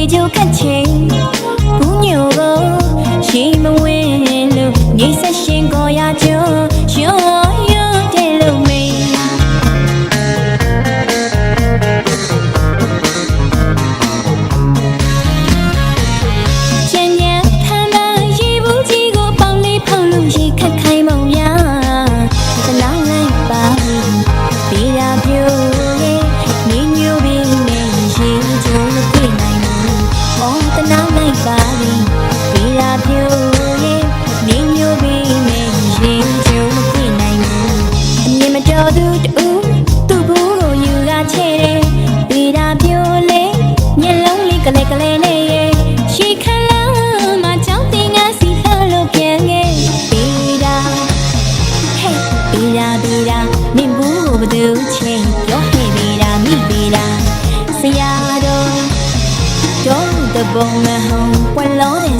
ရေကျုပ်ခတ်ချင်းဘူးညိုကိုရှိမဝ ရာဗီရာမင်းဘူးဘသူချင်းပြောဟေဗီရာမိဗီရာဆရာတော်တော်တဘုံမဟုံပွက်လုံးတဲ့